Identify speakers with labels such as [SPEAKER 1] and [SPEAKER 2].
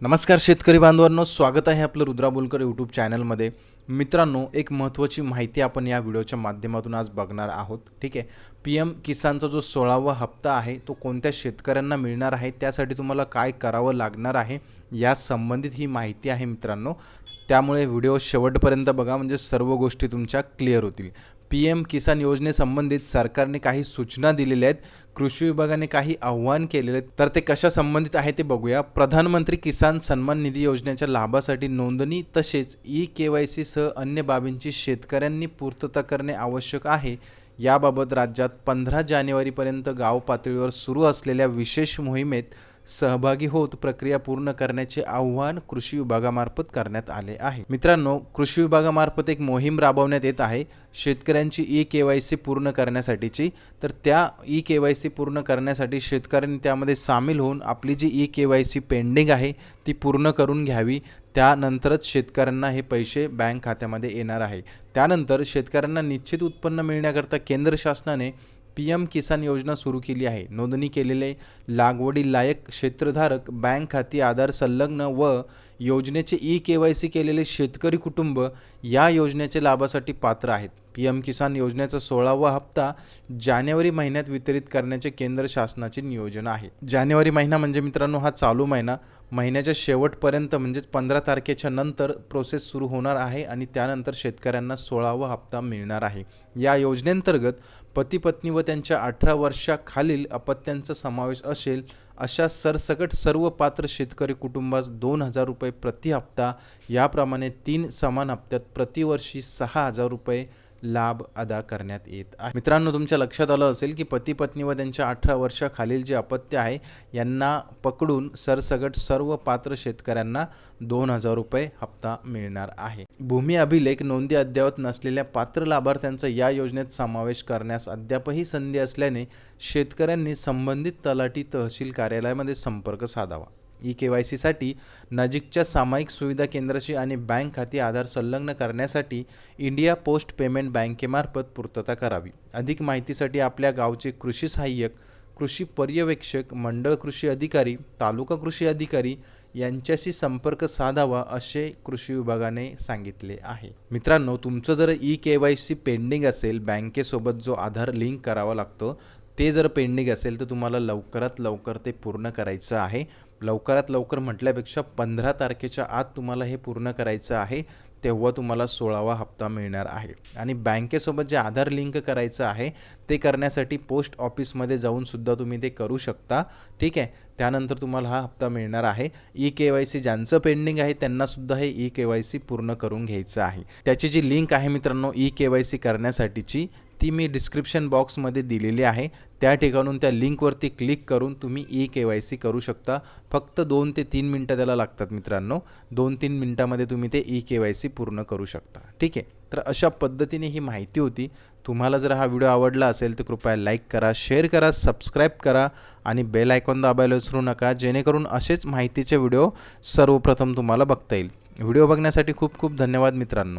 [SPEAKER 1] नमस्कार शेतकरी बांधवांनो स्वागत आहे आपलं रुद्रा बोलकर यूट्यूब चॅनलमध्ये मित्रांनो एक महत्त्वाची माहिती आपण या व्हिडिओच्या माध्यमातून आज बघणार आहोत. ठीक आहे? पी एम किसानचा जो सोळावा हप्ता आहे तो कोणत्या शेतकऱ्यांना मिळणार आहे त्यासाठी तुम्हाला काय करावं लागणार आहे या संबंधित ही माहिती आहे मित्रांनो. त्यामुळे व्हिडिओ शेवटपर्यंत बघा म्हणजे सर्व गोष्टी तुमच्या क्लिअर होतील. पी एम किसान योजनेसंबंधित सरकारने काही सूचना दिलेल्या आहेत. कृषी विभागाने काही आव्हान केलेले आहेत. तर ते कशा संबंधित आहे ते बघूया. प्रधानमंत्री किसान सन्मान निधी योजनेच्या लाभासाठी नोंदणी तसेच ई के वाय सीसह अन्य बाबींची शेतकऱ्यांनी पूर्तता करणे आवश्यक आहे. याबाबत राज्यात पंधरा जानेवारीपर्यंत गाव पातळीवर सुरू असलेल्या विशेष मोहिमेत सहभागी होत प्रक्रिया पूर्ण करण्याचे आव्हान कृषी विभागामार्फत करण्यात आले आहे. मित्रांनो कृषी विभागामार्फत एक मोहीम राबवण्यात येत आहे. शेतकऱ्यांची ई के वाय सी पूर्ण करण्यासाठीची. तर त्या ई के वाय सी पूर्ण करण्यासाठी शेतकऱ्यांनी त्यामध्ये सामील होऊन आपली जी E K Y C pending आहे ती पूर्ण करून घ्यावी. त्यानंतरच शेतकऱ्यांना हे पैसे बँक खात्यामध्ये येणार आहे. त्यानंतर शेतकऱ्यांना निश्चित उत्पन्न मिळण्याकरता केंद्र शासनाने पी एम किसान योजना सुरू केली आहे. नोंदणी केलेले लागवडीलायक क्षेत्रधारक बँक खाती आधार संलग्न व योजनेचे ई के वाय सी केलेले शेतकरी कुटुंब या योजनेच्या लाभासाठी पात्र आहेत. पी एम किसान योजनेचा सोळावा हप्ता जानेवारी महिन्यात वितरित करण्याचे केंद्र शासनाचे नियोजन आहे. जानेवारी महिना म्हणजे मित्रांनो हा चालू महिना. महिन्याच्या शेवटपर्यंत म्हणजेच पंधरा तारखेच्या नंतर प्रोसेस सुरू होणार आहे आणि त्यानंतर शेतकऱ्यांना सोळावा हप्ता मिळणार आहे. या योजनेअंतर्गत पती पत्नी व त्यांच्या अठरा वर्षाखालील अपत्यांचा समावेश असेल अशा सरसकट सर्व पात्र शेतकरी कुटुंबास दोन हजार रुपये प्रति हप्ता याप्रमाणे तीन समान हप्त्यात प्रतिवर्षी सहा हजार रुपये लाभ अदा करण्यात येत आहे. मित्रांनो तुमच्या लक्षात आलं असेल की पती पत्नी व त्यांच्या अठरा वर्षाखालील जे अपत्य आहे यांना पकडून सरसगट सर्व पात्र शेतकऱ्यांना दोन हजार रुपये हप्ता मिळणार आहे. भूमी अभिलेख नोंदी अद्ययावत नसलेल्या पात्र लाभार्थ्यांचा या योजनेत समावेश करण्यास अद्यापही संधी असल्याने शेतकऱ्यांनी संबंधित तलाठी तहसील कार्यालयामध्ये संपर्क साधावा. ई के वाय सीसाठी नजीकच्या सामायिक सुविधा केंद्राशी आणि बँक खाती आधार संलग्न करण्यासाठी इंडिया पोस्ट पेमेंट बँकेमार्फत पूर्तता करावी. अधिक माहितीसाठी आपल्या गावचे कृषी सहाय्यक कृषी पर्यवेक्षक मंडळ कृषी अधिकारी तालुका कृषी अधिकारी यांच्याशी संपर्क साधावा असे कृषी विभागाने सांगितले आहे. मित्रांनो तुमचं जर E K Y C pending असेल बँकेसोबत जो आधार लिंक करावा लागतो ते जर पेंडिंग असेल तर तुम्हाला लवकरात लवकर ते पूर्ण करायचं आहे. लवकरात लवकर म्हटल्यापेक्षा पंधरा तारखेच्या आत तुम्हाला हे पूर्ण करायचं आहे तेव्हा तुम्हाला सोळावा हप्ता मिळणार आहे. आणि बँकेसोबत जे आधार लिंक करायचं आहे ते करण्यासाठी पोस्ट ऑफिसमध्ये जाऊनसुद्धा तुम्ही ते करू शकता. ठीक आहे? त्यानंतर तुम्हाला हा हप्ता मिळणार आहे. ई के वाय सी ज्यांचं पेंडिंग आहे त्यांनासुद्धा हे ई के वाय सी पूर्ण करून घ्यायचं आहे. त्याची जी लिंक आहे मित्रांनो ई के वाय सी करण्यासाठीची ती मी डिस्क्रिप्शन बॉक्समध्ये दिलेली आहे. त्या ठिकाणून त्या लिंकवरती क्लिक करून तुम्ही ई के वाय सी करू शकता. फक्त दोन ते तीन मिनटं त्याला लागतात मित्रांनो. दोन तीन मिनटामध्ये तुम्ही ते ई के वाय सी पूर्ण करू शकता. ठीक आहे? तर अशा पद्धतीने ही माहिती होती. तुम्हाला जर हा व्हिडिओ आवडला असेल तर कृपया लाईक करा शेअर करा सबस्क्राईब करा आणि बेल आयकॉन दाबायला विसरू नका. जेणेकरून असेच माहितीचे व्हिडिओ सर्वप्रथम तुम्हाला बघता येईल. व्हिडिओ बघण्यासाठी खूप खूप धन्यवाद मित्रांनो.